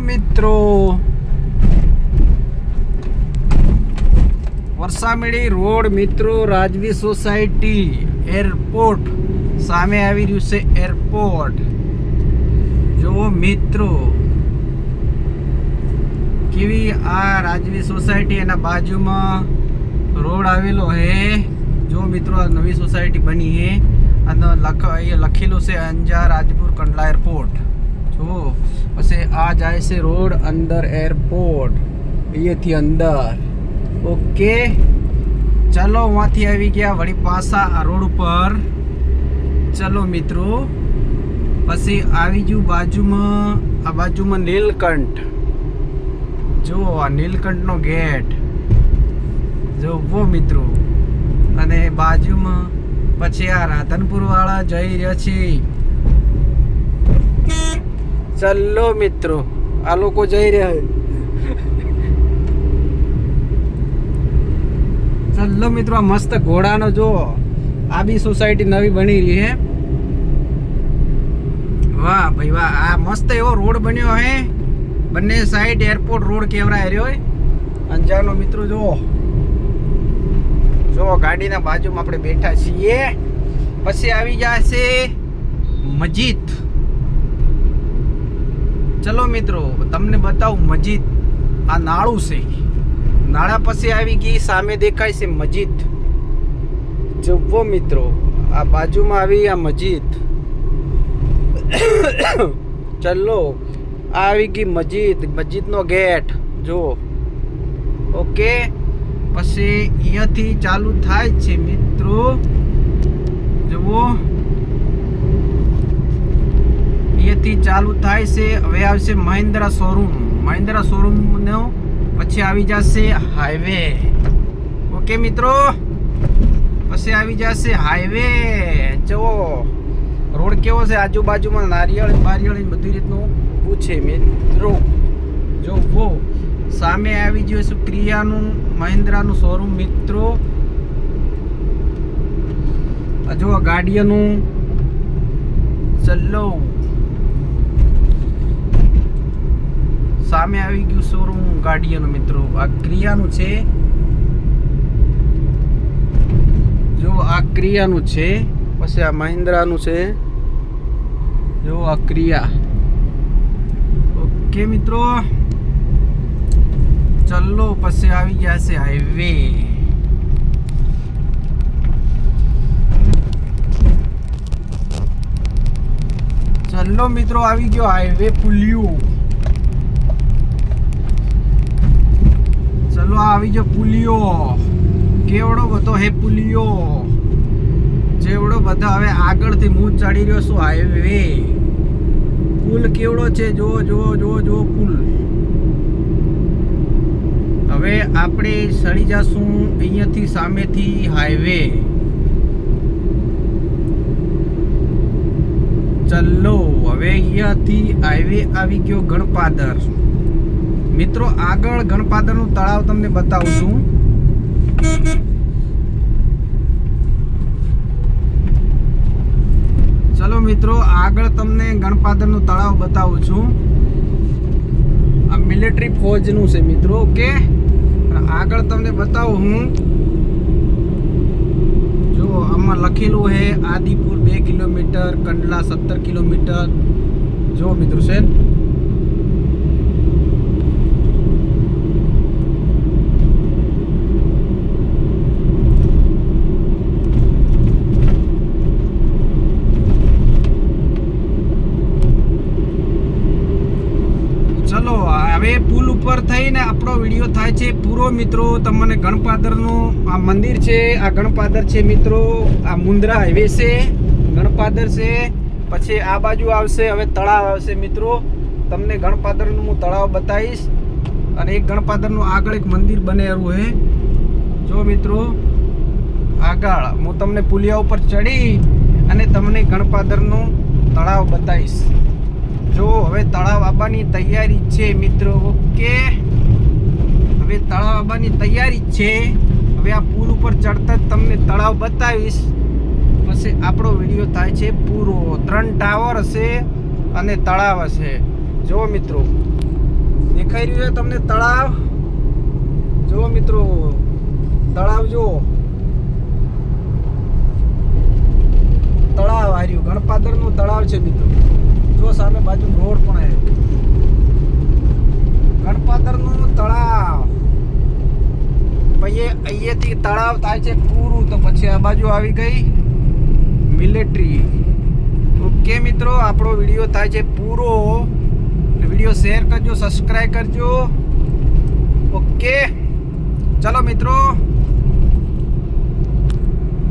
મિત્રો, વરસામેડી રોડ મિત્રો રાજવી સોસાયટી એરપોર્ટ સામે આવી રહ્યું છે એરપોર્ટ. જો મિત્રો, કેવી આ રાજવી સોસાયટી એના બાજુમાં રોડ આવેલો હે. જો મિત્રો, આ નવી સોસાયટી બની હે. અને લખ લખેલું છે અંજાર રાજપુર કંડલા એરપોર્ટ. જો પછી આ જાય છે રોડ અંદર એરપોર્ટ. અહીંયાથી અંદર. ઓકે. ચાલો વાંથી આવી ગયા વળી પાછા આ રોડ ઉપર. ચાલો મિત્રો. પછી આવી ગયું બાજુમાં, આ બાજુમાં નીલકંઠ. જો આ નીલકંઠનો ગેટ. જોવો મિત્રો. અને બાજુમાં પછી આ રાધનપુર વાળા જઈ રહ્યા છે. ચલો મિત્રો, આ લોકો જઈ રહ્યા છે. ચલો મિત્રો, આ મસ્ત ઘોડાનો જો આ બી સોસાયટી નવી બની રહી હે વાહ ભાઈ વાહ, આ મસ્ત એવો રોડ બન્યો હે. બંને સાઈડ એરપોર્ટ રોડ કેવરાય રહ્યો હોય અંજારનો મિત્રો, જો. જો ગાડીના બાજુમાં આપણે બેઠા છીએ. પછી આવી જશે મસ્જિદ ચલો મિત્રો, તમને બતાવું મસ્જિદ આ નાળું છે. નાળા પછી આવી ગઈ, સામે દેખાય છે મસ્જિદ જુઓ મિત્રો, આ બાજુમાં આવી આ મસ્જિદ ચલો, આ આવી ગઈ મસ્જિદ મસ્જિદનો ગેટ. જુઓ. ઓકે, પછી અહીંયાથી ચાલુ થાય છે મિત્રો. જુઓ. અહીંયાથી ચાલુ થાય છે. હવે આવશે મહિન્દ્રા શોરૂમ. મહિન્દ્રા શોરૂમનો પછી આવી જશે હાઈવે. ઓકે મિત્રો? પછી આવી જશે હાઈવે. જુઓ, રોડ કેવો છે? આજુબાજુમાં નારિયેળ, બારિયેળ બધી રીતનું પૂછે મિત્રો. જો વો સામે આવી ગયું છે ક્રિયાનું, મહિન્દ્રાનું શોરૂમ મિત્રો. આ ગાડીનું ચલો. સામે આવી ગયું શોરૂમ ગાડીઓનું મિત્રો. આ ક્રિયાનું છે. જો આ ક્રિયાનું છે, પછી આ મહિન્દ્રાનું છે. જો આ ક્રિયા. ઓકે મિત્રો. ચલો, પછી આવી ગયા છે હાઈવે. ચલો મિત્રો, આવી ગયો હાઈવે પુલિયું ચલો આ આવી ગયો પુલિયો કેવડો બધો હે પુલિયો જેવડો બધો હવે આગળથી હું ચડી રહ્યો છું હાઈવે પુલ કેવડો છે જો જો જો જો પુલ. હવે આપણે સડી જશું અહીંયાથી સામેથી હાઈવે ચલો, હવે અહીંયાથી હાઈવે આવી ગયો ગણપાદર. મિત્રો, આગળ ગણપાદરનું તળાવ તમને બતાવું છું. ચલો મિત્રો, આગળ તમને ગણપાદરનું તળાવ બતાવું છું. આ મિલિટરી ફોજનું છે મિત્રો, ઓકે? આગળ તમને બતાવું હું. જો આમાં લખેલું છે, આદિપુર બે કિલોમીટર, કંડલા સત્તર કિલોમીટર. જો મિત્રો, છે ચલો હવે પુલ ઉપર થઈને આપણો વીડિયો થાય છે. પૂરો મિત્રો, તમને ગણપાદરનું આ મંદિર છે, આ ગણપાદર છે મિત્રો, આ મુંદ્રા હાઈવે છે, ગણપાદર છે, પછી આ બાજુ આવશે, હવે તળાવ આવશે મિત્રો. તમને ગણપાદરનું હું તળાવ બતાવીશ. અને એક ગણપાદરનું આગળ એક મંદિર બનેલું છે જો મિત્રો, આગળ હું તમને પુલિયા ઉપર ચડી અને તમને ગણપાદરનું તળાવ બતાવીશ. જો, હવે તળાવ આવવાની તૈયારી છે, મિત્રો. ઓકે? હવે તળાવ આવવાની તૈયારી છે. હવે આ પુલ ઉપર ચડતા જ તમને તળાવ બતાવીશ. પછી આપણો વીડિયો થાય છે પૂરો. ત્રણ ટાવર હશે અને તળાવ હશે. જુઓ મિત્રો. દેખાઈ રહ્યું છે તમને તળાવ? જુઓ મિત્રો. તળાવ જુઓ તળાવ હાર્યું ગણપાદરનું તળાવ છે મિત્રો જો સામે બાજુ રોડ પણ આવ્યો ગણપાદરનું તળાવ. પછી અહીંયાથી તળાવ થાય છે પૂરું, તો પછી આ બાજુ આવી ગઈ મિલિટરી. ઓકે મિત્રો, આપણો વીડિયો થાય છે પૂરો. વીડિયો શેર કરજો સબસ્ક્રાઈબ કરજો. ઓકે. ચલો મિત્રો